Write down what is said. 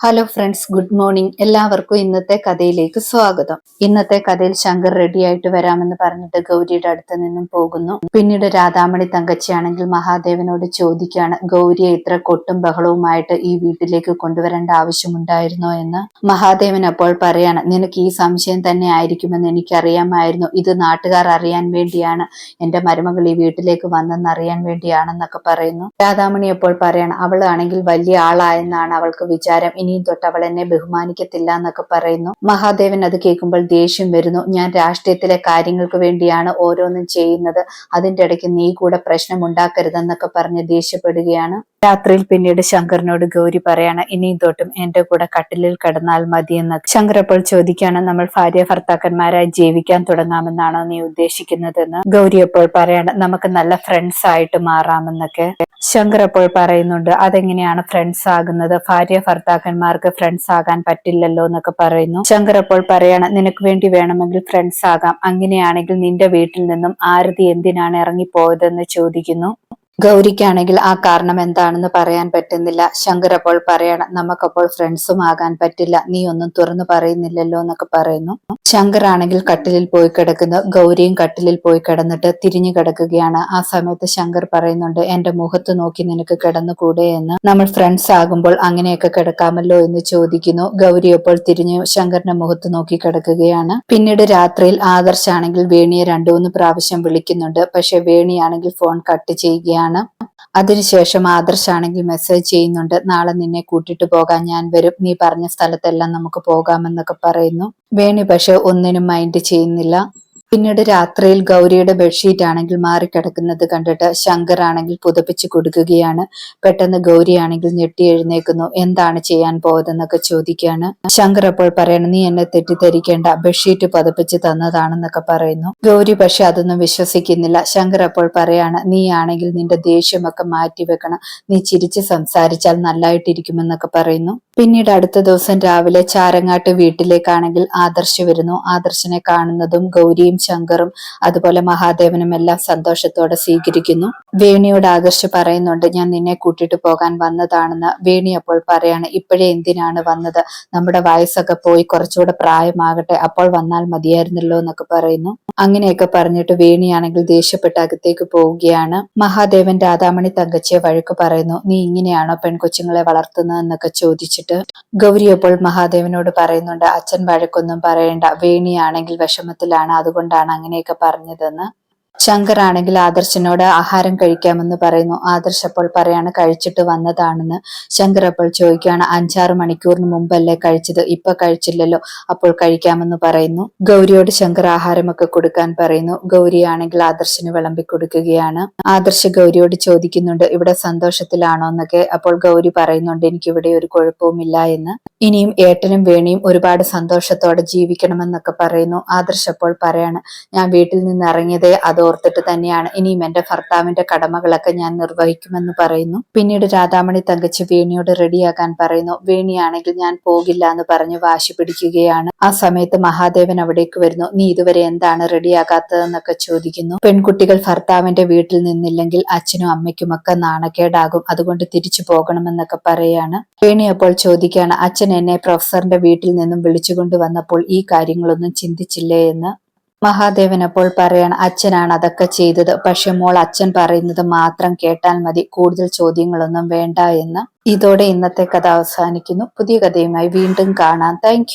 Hello friends good morning എല്ലാവർക്കും ഇന്നത്തെ കഥയിലേക്ക് സ്വാഗതം. ഇന്നത്തെ കഥയിൽ ശങ്കർ റെഡി ആയിട്ട് വരാമെന്ന് പറഞ്ഞിട്ട് ഗൗരിയുടെ അടുത്ത് നിന്നും പോകുന്നു. പിന്നീട് രാധാമണി തങ്കച്ചിയാണെങ്കിൽ മഹാദേവനോട് ചോദിക്കുകയാണ് ഗൗരിയെ ഇത്ര കൊട്ടും ബഹളവുമായിട്ട് ഈ വീട്ടിലേക്ക് കൊണ്ടുവരേണ്ട ആവശ്യമുണ്ടായിരുന്നോ എന്ന്. മഹാദേവൻ അപ്പോൾ പറയാണ് നിനക്ക് ഈ സംശയം തന്നെ ആയിരിക്കുമെന്ന് എനിക്കറിയാമായിരുന്നു. ഇത് നാട്ടുകാർ അറിയാൻ വേണ്ടിയാണ്. എന്റെ മരുമകൾ ഈ വീട്ടിലേക്ക് വന്നെന്ന് അറിയാൻ വേണ്ടിയാണെന്നൊക്കെ പറയുന്നു. രാധാമണി അപ്പോൾ പറയാണ് അവളാണെങ്കിൽ വലിയ ആളായെന്നാണ് അവൾക്ക് വിചാരം. ഇനിയും തൊട്ട് അവൾ എന്നെ ബഹുമാനിക്കത്തില്ല എന്നൊക്കെ പറയുന്നു. മഹാദേവൻ അത് കേൾക്കുമ്പോൾ ദേഷ്യം വരുന്നു. ഞാൻ രാഷ്ട്രീയത്തിലെ കാര്യങ്ങൾക്ക് വേണ്ടിയാണ് ഓരോന്നും ചെയ്യുന്നത്. അതിന്റെ ഇടയ്ക്ക് നീ കൂടെ പ്രശ്നം ഉണ്ടാക്കരുതെന്നൊക്കെ പറഞ്ഞ് ദേഷ്യപ്പെടുകയാണ്. രാത്രിയിൽ പിന്നീട് ശങ്കറിനോട് ഗൗരി പറയാണ് ഇനിയും തൊട്ടും എന്റെ കൂടെ കട്ടിലിൽ കിടന്നാൽ മതിയെന്ന് ശങ്കർ അപ്പോൾ ചോദിക്കുകയാണ് നമ്മൾ ഭാര്യ ഭർത്താക്കന്മാരായി ജീവിക്കാൻ തുടങ്ങാമെന്നാണോ നീ ഉദ്ദേശിക്കുന്നതെന്ന്? ഗൗരി അപ്പോൾ പറയാണ് നമുക്ക് നല്ല ഫ്രണ്ട്സ് ആയിട്ട് മാറാമെന്നൊക്കെ. ശങ്കർ അപ്പോൾ പറയുന്നുണ്ട് അതെങ്ങനെയാണ് ഫ്രണ്ട്സ് ആകുന്നത്? ഭാര്യ ഭർത്താക്കന്മാർക്ക് ഫ്രണ്ട്സ് ആകാൻ പറ്റില്ലല്ലോ എന്നൊക്കെ പറയുന്നു. ശങ്കർ അപ്പോൾ പറയാണ് നിനക്ക് വേണ്ടി വേണമെങ്കിൽ ഫ്രണ്ട്സ് ആകാം. അങ്ങനെയാണെങ്കിൽ നിന്റെ വീട്ടിൽ നിന്നും ആരതി എന്തിനാണ് ഇറങ്ങിപ്പോയതെന്ന് ചോദിക്കുന്നു. ഗൗരിക്കാണെങ്കിൽ ആ കാരണം എന്താണെന്ന് പറയാൻ പറ്റുന്നില്ല. ശങ്കർ അപ്പോൾ പറയണം നമുക്കപ്പോൾ ഫ്രണ്ട്സും ആകാൻ പറ്റില്ല. നീ ഒന്നും തുറന്നു പറയുന്നില്ലല്ലോ എന്നൊക്കെ പറയുന്നു. ശങ്കർ ആണെങ്കിൽ കട്ടിലിൽ പോയി കിടക്കുന്നു. ഗൗരിയും കട്ടിലിൽ പോയി കിടന്നിട്ട് തിരിഞ്ഞു കിടക്കുകയാണ്. ആ സമയത്ത് ശങ്കർ പറയുന്നുണ്ട് എന്റെ മുഖത്ത് നോക്കി നിനക്ക് കിടന്നുകൂടെ എന്ന്. നമ്മൾ ഫ്രണ്ട്സ് ആകുമ്പോൾ അങ്ങനെയൊക്കെ കിടക്കാമല്ലോ എന്ന് ചോദിക്കുന്നു. ഗൗരി അപ്പോൾ തിരിഞ്ഞു ശങ്കറിന്റെ മുഖത്ത് നോക്കി കിടക്കുകയാണ്. പിന്നീട് രാത്രിയിൽ ആദർശാണെങ്കിൽ വേണിയെ രണ്ടു മൂന്ന് പ്രാവശ്യം വിളിക്കുന്നുണ്ട്. പക്ഷെ വേണിയാണെങ്കിൽ ഫോൺ കട്ട് ചെയ്യുകയാണ്. അതിനുശേഷം ആദർശാണെങ്കിൽ മെസ്സേജ് ചെയ്യുന്നുണ്ട് നാളെ നിന്നെ കൂട്ടിട്ട് പോകാൻ ഞാൻ വരും. നീ പറഞ്ഞ സ്ഥലത്തെല്ലാം നമുക്ക് പോകാമെന്നൊക്കെ പറയുന്നു. വേണി പക്ഷെ ഒന്നിനും മൈൻഡ് ചെയ്യുന്നില്ല. പിന്നീട് രാത്രിയിൽ ഗൗരിയുടെ ബെഡ്ഷീറ്റ് ആണെങ്കിൽ മാറിക്കിടക്കുന്നത് കണ്ടിട്ട് ശങ്കർ ആണെങ്കിൽ പുതപ്പിച്ച് കൊടുക്കുകയാണ്. പെട്ടെന്ന് ഗൗരി ആണെങ്കിൽ ഞെട്ടി എഴുന്നേക്കുന്നു എന്താണ് ചെയ്യാൻ പോയതെന്നൊക്കെ ചോദിക്കുകയാണ്. ശങ്കർ അപ്പോൾ പറയണം നീ എന്നെ തെറ്റിദ്ധരിക്കേണ്ട. ബെഡ്ഷീറ്റ് പതപ്പിച്ച് തന്നതാണെന്നൊക്കെ പറയുന്നു. ഗൗരി പക്ഷെ അതൊന്നും വിശ്വസിക്കുന്നില്ല. ശങ്കർ അപ്പോൾ പറയാണ് നീ ആണെങ്കിൽ നിന്റെ ദേഷ്യമൊക്കെ മാറ്റിവെക്കണം. നീ ചിരിച്ച് സംസാരിച്ചാൽ നല്ലതായിട്ടിരിക്കുമെന്നൊക്കെ പറയുന്നു. പിന്നീട് അടുത്ത ദിവസം രാവിലെ ചാരങ്ങാട്ട് വീട്ടിലേക്കാണെങ്കിൽ ആദർശ് വരുന്നു. ആദർശനെ കാണുന്നതും ഗൗരിയും ശങ്കറും അതുപോലെ മഹാദേവനും എല്ലാം സന്തോഷത്തോടെ സ്വീകരിക്കുന്നു. വേണിയോട് ആദർശ് പറയുന്നുണ്ട് ഞാൻ നിന്നെ കൂട്ടിട്ട് പോകാൻ വന്നതാണെന്ന് വേണി അപ്പോൾ പറയാണ്. ഇപ്പോഴേ എന്തിനാണ് വന്നത്? നമ്മുടെ വയസ്സൊക്കെ പോയി കുറച്ചുകൂടെ പ്രായമാകട്ടെ അപ്പോൾ വന്നാൽ മതിയായിരുന്നല്ലോ എന്നൊക്കെ പറയുന്നു. അങ്ങനെയൊക്കെ പറഞ്ഞിട്ട് വേണിയാണെങ്കിൽ ദേഷ്യപ്പെട്ട് അകത്തേക്ക് പോവുകയാണ്. മഹാദേവൻ രാധാമണി തങ്കച്ചിയെ വഴക്ക് പറയുന്നു നീ ഇങ്ങനെയാണോ പെൺകൊച്ചുങ്ങളെ വളർത്തുന്നതെന്നൊക്കെ ചോദിച്ചിട്ട് ഗൗരി അപ്പോൾ മഹാദേവനോട് പറയുന്നുണ്ട് അച്ഛൻ വഴക്കൊന്നും പറയണ്ട വേണിയാണെങ്കിൽ വിഷമത്തിലാണ് അതുകൊണ്ടാണ് അങ്ങനെയൊക്കെ പറഞ്ഞതെന്ന്. ശങ്കർ ആണെങ്കിൽ ആദർശനോട് ആഹാരം കഴിക്കാമെന്ന് പറയുന്നു. ആദർശ് അപ്പോൾ പറയാണ് കഴിച്ചിട്ട് വന്നതാണെന്ന്. ശങ്കർ അപ്പോൾ ചോദിക്കുകയാണ് അഞ്ചാറ് മണിക്കൂറിന് മുമ്പല്ലേ കഴിച്ചത്? ഇപ്പൊ കഴിച്ചില്ലല്ലോ അപ്പോൾ കഴിക്കാമെന്ന് പറയുന്നു. ഗൗരിയോട് ശങ്കർ ആഹാരമൊക്കെ കൊടുക്കാൻ പറയുന്നു. ഗൗരി ആണെങ്കിൽ ആദർശന് വിളമ്പി കൊടുക്കുകയാണ്. ആദർശ് ഗൗരിയോട് ചോദിക്കുന്നുണ്ട് ഇവിടെ സന്തോഷത്തിലാണോ എന്നൊക്കെ? അപ്പോൾ ഗൗരി പറയുന്നുണ്ട് എനിക്ക് ഇവിടെ ഒരു കുഴപ്പവുമില്ല എന്ന്. ഇനിയും ഏട്ടനും വേണിയും ഒരുപാട് സന്തോഷത്തോടെ ജീവിക്കണമെന്നൊക്കെ പറയുന്നു. ആദർശ് അപ്പോൾ പറയാണ് ഞാൻ വീട്ടിൽ നിന്ന് ഇറങ്ങിയതേ അതോർത്തിട്ട് തന്നെയാണ് ഇനിയും എന്റെ ഭർത്താവിന്റെ കടമകളൊക്കെ ഞാൻ നിർവഹിക്കുമെന്ന് പറയുന്നു. പിന്നീട് രാധാമണി തങ്കച്ചി വേണിയോട് റെഡിയാക്കാൻ പറയുന്നു വേണിയാണെങ്കിൽ ഞാൻ പോകില്ല എന്ന് പറഞ്ഞ് വാശി പിടിക്കുകയാണ്. ആ സമയത്ത് മഹാദേവൻ അവിടേക്ക് വരുന്നു നീ ഇതുവരെ എന്താണ് റെഡിയാകാത്തതെന്നൊക്കെ ചോദിക്കുന്നു. പെൺകുട്ടികൾ ഭർത്താവിന്റെ വീട്ടിൽ നിന്നില്ലെങ്കിൽ അച്ഛനും അമ്മയ്ക്കും ഒക്കെ നാണക്കേടാകും അതുകൊണ്ട് തിരിച്ചു പോകണമെന്നൊക്കെ പറയാണ്. വേണി അപ്പോൾ ചോദിക്കുകയാണ് അച്ഛൻ എന്നെ പ്രൊഫസറിന്റെ വീട്ടിൽ നിന്നും വിളിച്ചുകൊണ്ട് വന്നപ്പോൾ ഈ കാര്യങ്ങളൊന്നും ചിന്തിച്ചില്ലേ എന്ന്. മഹാദേവൻ അപ്പോൾ പറയാണ് അച്ഛനാണ് അതൊക്കെ ചെയ്തത്. പക്ഷെ മോൾ അച്ഛൻ പറയുന്നത് മാത്രം കേട്ടാൽ മതി. കൂടുതൽ ചോദ്യങ്ങളൊന്നും വേണ്ട എന്ന്. ഇതോടെ ഇന്നത്തെ കഥ അവസാനിക്കുന്നു. പുതിയ കഥയുമായി വീണ്ടും കാണാം. താങ്ക്